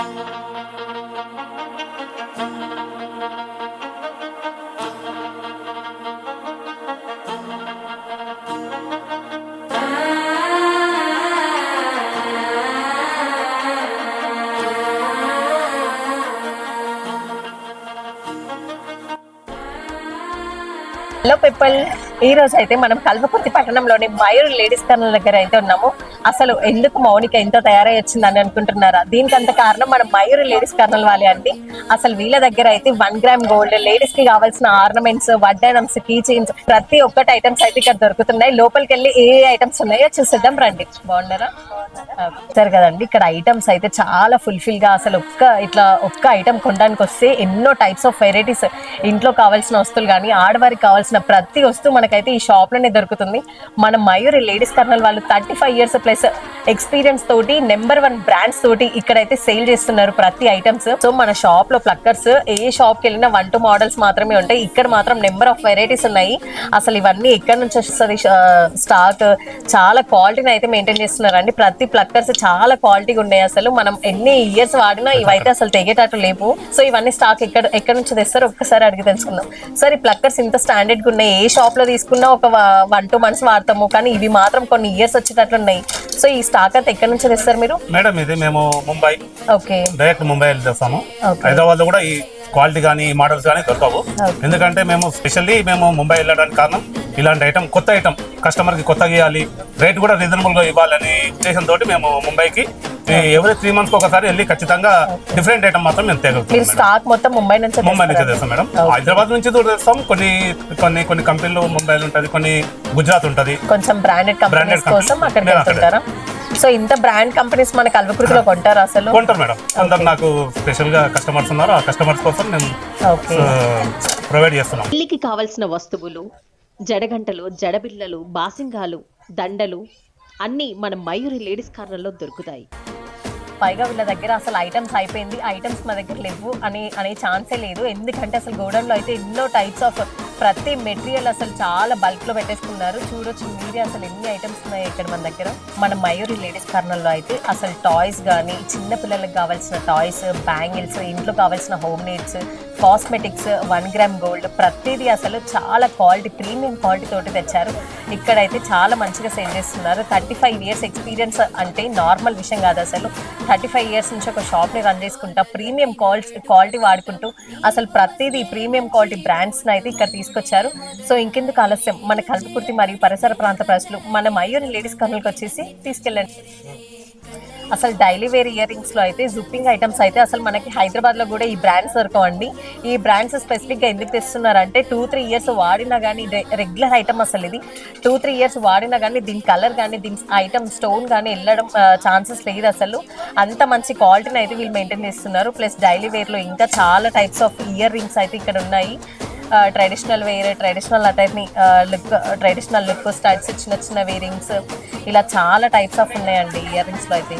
Thank you. Hello పిప్పల్ ఈ రోజు అయితే మనం కల్వకుర్తి పట్టణంలోని మయూర్ లేడీస్ కార్నర్ దగ్గర అయితే ఉన్నాము. అసలు ఎందుకు మౌనిక ఎంతో తయారై వచ్చిందని అనుకుంటున్నారా? దీనికి అంత కారణం మన మయూర్ లేడీస్ కార్నర్ వాళ్ళే అండి. అసలు వీళ్ళ దగ్గర అయితే వన్ గ్రామ్ గోల్డ్ లేడీస్కి కావాల్సిన ఆర్నమెంట్స్ వడ్డానమ్స్ కీ చైన్స్ ప్రతి ఒక్కటి ఐటమ్స్ అయితే ఇక్కడ దొరుకుతున్నాయి. లోపలికి వెళ్ళి ఏ ఐటమ్స్ ఉన్నాయో చూసేద్దాం రండి. బాగున్నారా? సరే కదండి. ఇక్కడ ఐటమ్స్ అయితే చాలా ఫుల్ఫిల్గా అసలు ఒక్క ఇట్లా ఒక్క ఐటమ్ కొనడానికి వస్తే ఎన్నో టైప్స్ ఆఫ్ వెరైటీస్ ఇంట్లో కావాల్సిన వస్తువులు కానీ ఆడవారికి కావాల్సిన ప్రతి వస్తువు మనకైతే ఈ షాప్లోనే దొరుకుతుంది. మన మయూరి లేడీస్ కర్నల్ వాళ్ళు thirty five years plus experience తోటి నెంబర్ వన్ బ్రాండ్స్ తోటి ఇక్కడైతే సేల్ చేస్తున్నారు ప్రతి ఐటమ్స్ సో మన షాప్లో ప్లక్కర్స్ ఏ షాప్కి వెళ్ళినా వన్ టూ మోడల్స్ మాత్రమే ఉంటాయి. ఇక్కడ మాత్రం నెంబర్ ఆఫ్ వెరైటీస్ ఉన్నాయి. అసలు ఇవన్నీ ఎక్కడి నుంచి వస్తుంది? స్టాక్ చాలా క్వాలిటీని అయితే మెయింటైన్ చేస్తున్నారండి. ప్రతి ప్లక్కర్స్ చాలా క్వాలిటీగా ఉన్నాయి అసలు. మనం ఎన్ని ఇయర్స్ వాడినా ఇవైతే అసలు తెగేటట్టు లేవు. సో ఇవన్నీ స్టాక్ ఎక్కడ ఎక్కడ నుంచి తెస్తారు ఒక్కసారి అడిగి తెలుసుకుందాం. సార్ ఈ ప్లక్కర్స్ ఇంత స్టాండర్డ్ గా ఉన్నాయి ఏ షాప్లో తీసుకున్నా ఒక వన్ టూ మంత్స్ వాడతాము. కానీ ఇవి మాత్రం కొన్ని ఇయర్స్ వచ్చేటట్లు ఉన్నాయి సో ఈ స్టాక్ అంతా ఎక్కడి నుంచి తెస్తారు మీరు? మేడం ఇది మేము ముంబై. ఓకే. డైరెక్ట్ ముంబై వెళ్ళి తెస్తాము Okay. హైదరాబాద్లో కూడా ఈ క్వాలిటీ కానీ ఈ మోడల్స్ కానీ దొరకవు. ఎందుకంటే మేము స్పెషల్లీ మేము ముంబై వెళ్ళడానికి కారణం ఇలాంటి ఐటమ్ కొత్త ఐటమ్ కస్టమర్కి కొత్తగా ఇవ్వాలి రేట్ కూడా రీజనబుల్గా ఇవ్వాలని ఉద్దేశం తోటి మేము ముంబైకి ఎవరి త్రీ మంత్స్ ఒకసారి వెళ్ళి ఖచ్చితంగా డిఫరెంట్ ఐటమ్ మాత్రం మేము తేగలుగుతాం స్టాక్ మొత్తం ముంబై నుంచి ముంబై నుంచి? తెస్తాం మేడం. హైదరాబాద్ నుంచి కూడా తెస్తాం. కొన్ని కొన్ని కొన్ని కంపెనీలు ముంబైలో ఉంటది కొన్ని గుజరాత్ ఉంటది. కొంచెం బ్రాండెడ్ కంపెనీస్ Branded కోసం నేను అక్కడే. వెళ్తుంటారా? సో ఇంత బ్రాండ్ కంపెనీస్ మన కల్వకుర్తిలో కొంటారు అసలు? కొంటారు మేడం. అందరు నాకు స్పెషల్గా కస్టమర్స్ ఉన్నారు. ఆ కస్టమర్స్ కోసం మేము ఓకే ప్రొవైడ్ చేస్తున్నాం. పెళ్ళికి కావలసిన వస్తువులు జడగంటలు జడబిళ్ళలు బాసింగాలు దండలు అన్నీ మన మయూరి లేడీస్ కార్నర్లో దొరుకుతాయి. పైగా వీళ్ళ దగ్గర అసలు ఐటమ్స్ అయిపోయింది. ఐటమ్స్ మా దగ్గర లేవు అని అనే ఛాన్సే లేదు. ఎందుకంటే అసలు గోడౌన్లో అయితే ఎన్నో టైప్స్ ఆఫ్ ప్రతి మెటీరియల్ అసలు చాలా బల్క్లో పెట్టేసుకున్నారు. చూడొచ్చు మీరే అసలు ఎన్ని ఐటమ్స్ ఉన్నాయి ఇక్కడ మన దగ్గర. మన మయూరి లేడీస్ కార్నర్లో అయితే అసలు టాయ్స్ కానీ చిన్న పిల్లలకు కావాల్సిన టాయ్స్ బ్యాంగిల్స్ ఇంట్లో కావాల్సిన home needs cosmetics one gram gold ప్రతిదీ అసలు చాలా క్వాలిటీ ప్రీమియం క్వాలిటీ తోటి తెచ్చారు. ఇక్కడైతే చాలా మంచిగా సేల్ చేస్తున్నారు. థర్టీ ఫైవ్ ఇయర్స్ ఎక్స్పీరియన్స్ అంటే నార్మల్ విషయం కాదు అసలు. థర్టీ ఫైవ్ ఇయర్స్ నుంచి ఒక షాప్ని రన్ చేసుకుంటా ప్రీమియం క్వాలిటీ క్వాలిటీ వాడుకుంటూ అసలు ప్రతిదీ ప్రీమియం క్వాలిటీ బ్రాండ్స్ని అయితే ఇక్కడ తీసుకొచ్చారు. సో ఇంకెందుకు ఆలస్యం? మన కల్పకుర్తి మరియు పరిసర ప్రాంత ప్రజలు మన మయూరి లేడీస్ కర్నూలుకి వచ్చేసి తీసుకెళ్ళండి. అసలు డైలీ వేర్ ఇయర్ రింగ్స్లో అయితే జుప్పింగ్ ఐటమ్స్ అయితే అసలు మనకి హైదరాబాద్లో కూడా ఈ బ్రాండ్స్ దొరకవండి. ఈ బ్రాండ్స్ స్పెసిఫిక్గా ఎందుకు తెస్తున్నారంటే టూ త్రీ ఇయర్స్ వాడినా కానీ రెగ్యులర్ ఐటమ్ అసలు ఇది. టూ త్రీ ఇయర్స్ వాడినా కానీ దీని కలర్ కానీ దీని ఐటమ్ స్టోన్ కానీ వెళ్ళడం ఛాన్సెస్ లేదు అసలు. అంత మంచి క్వాలిటీని అయితే వీళ్ళు మెయింటైన్ చేస్తున్నారు. ప్లస్ డైలీ వేర్లో ఇంకా చాలా టైప్స్ ఆఫ్ ఇయర్ రింగ్స్ అయితే ఇక్కడ ఉన్నాయి. ట్రెడిషనల్ వేర్ ట్రెడిషనల్ అటైని లుక్ ట్రెడిషనల్ లుక్ స్టడ్స్ చిన్న చిన్న వేరింగ్స్ ఇలా చాలా టైప్స్ ఆఫ్ ఉన్నాయండి ఇయర్ రింగ్స్లో అయితే.